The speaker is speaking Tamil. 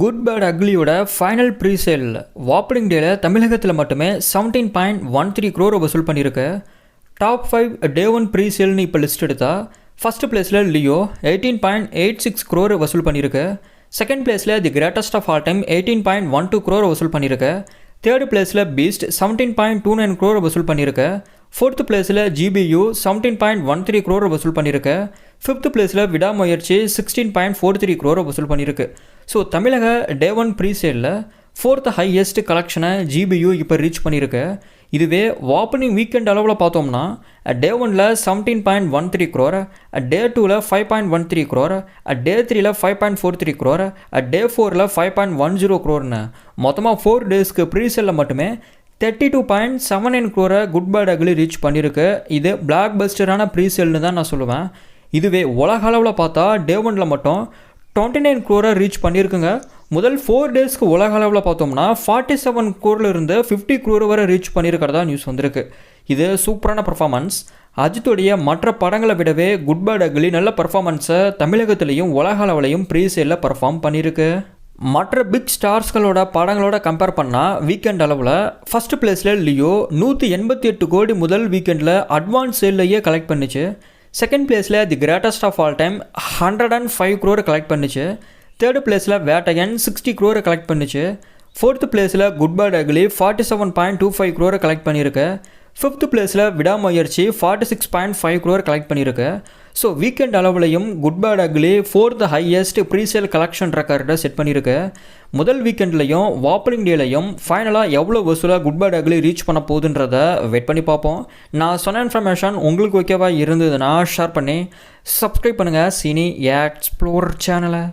குட் பேட் அக்லியோட ஃபைனல் ப்ரீசேல் ஓப்பனிங் டேல தமிழகத்தில் மட்டுமே செவன்டீன் பாயிண்ட் ஒன் த்ரீ க்ரோரை வசூல் பண்ணியிருக்கு. டாப் ஃபைவ் டே ஒன் ப்ரீசேல்னு இப்போ லிஸ்ட் எடுத்தால் ஃபஸ்ட்டு பிளேஸில் Leo eighteen point eight six crore வசூல் பண்ணியிருக்கு. செகண்ட் பிளேஸில் the greatest of all time eighteen point one two crore வசூல் பண்ணியிருக்கு. தேர்ட் பிளேஸில் Beast seventeen point two nine crore வசூல் பண்ணியிருக்கு. ஃபோர்த் பிளேஸில் GBU seventeen point one three க்ரோரை வசூல் பண்ணியிருக்கு. ஃபிஃப்த் பிளேஸில் Vidaamuyarchi sixteen point four three க்ரோரை வசூல் பண்ணியிருக்கு. ஸோ தமிழக டே ஒன் ப்ரீசேலில் ஃபோர்த் ஹையஸ்ட் கலெக்ஷனை ஜிபியு இப்போ ரீச் பண்ணியிருக்கு இதுவே ஓப்பனிங் வீக்கெண்ட் அளவில் பார்த்தோம்னா டே ஒனில் seventeen point one three crore day டூவில் five point one three crore day த்ரீல five point four three crore day ஃபோரில் ஃபைவ் பாயிண்ட் ஒன் ஜீரோ க்ரோர்னு மொத்தமாக ஃபோர் டேஸ்க்கு ப்ரீசேலில் மட்டுமே thirty two point seven nine க்ரோரை good bad ugly reach பண்ணியிருக்கு இது பிளாக் பஸ்டரான ப்ரீசேல்னு தான் நான் சொல்லுவேன். இதுவே உலக அளவில் பார்த்தா டே ஒனில் மட்டும் டுவெண்ட்டி நைன் க்ரோரை ரீச் பண்ணியிருக்குங்க. முதல் ஃபோர் டேஸ்க்கு உலக அளவில் பார்த்தோம்னா ஃபார்ட்டி செவன் க்ரோரில் இருந்து ஃபிஃப்டி க்ரோர் வரை ரீச் பண்ணியிருக்கிறதா நியூஸ் வந்திருக்கு. இது சூப்பரான பர்ஃபார்மன்ஸ் அஜித்துடைய மற்ற படங்களை விடவே குட் பேட் அக்லி நல்ல பர்ஃபார்மன்ஸை தமிழகத்திலையும் உலக அளவிலையும் ப்ரீசேலில் பர்ஃபார்ம் பண்ணியிருக்கு. மற்ற பிக் ஸ்டார்ஸ்களோட படங்களோட கம்பேர் பண்ணால் வீக்கெண்ட் அளவில் ஃபஸ்ட் பிளேஸில் லியோ நூற்றி எண்பத்தி எட்டு கோடி முதல் வீக்கெண்டில் அட்வான்ஸ் சேல்லையே கலெக்ட் பண்ணிச்சு. செகண்ட் பிளேஸில் the greatest of all time hundred and five crore collect பண்ணிச்சு. தேர்டு பிளேஸில் வேட்டையன் சிக்ஸ்டி க்ரோரை கலெக்ட் பண்ணிச்சு. ஃபோர்த்து பிளேஸில் good bad ugly forty seven point two five க்ரோரை collect பண்ணியிருக்கு ஃபிஃப்த் பிளேஸில் Vidaamuyarchi forty six point five crore collect பண்ணியிருக்கு. So weekend அளவுலையும் good bad ugly fourth highest presale collection ரெக்கார்டை செட் பண்ணியிருக்கு. முதல் வீக்கெண்ட்லையும் ஓப்பனிங் டேலையும் ஃபைனலாக எவ்வளோ வசூலாக குட் பேட் அக்லி ரீச் பண்ண போகுதுன்றத வெயிட் பண்ணி பார்ப்போம். நான் சொன்ன இன்ஃபர்மேஷன் உங்களுக்கு ஓகேவா இருந்ததுன்னா ஷேர் பண்ணி சப்ஸ்கிரைப் பண்ணுங்கள் சினி எக்ஸ்ப்ளோர் சேனலை